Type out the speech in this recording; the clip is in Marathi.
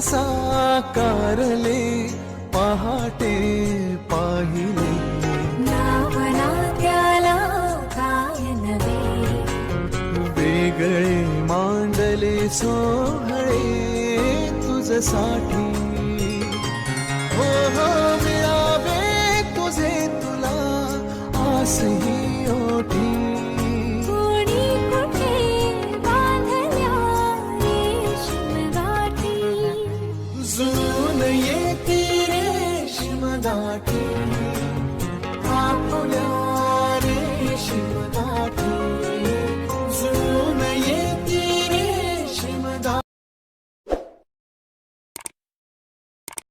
साकारले पहाटे पाहिले. नावना त्याला काय नवे वेगळे मांडले सोहळे तुझसाठी. हो हो मिळावे तुझे तुला आसही. Zune ye tere shimada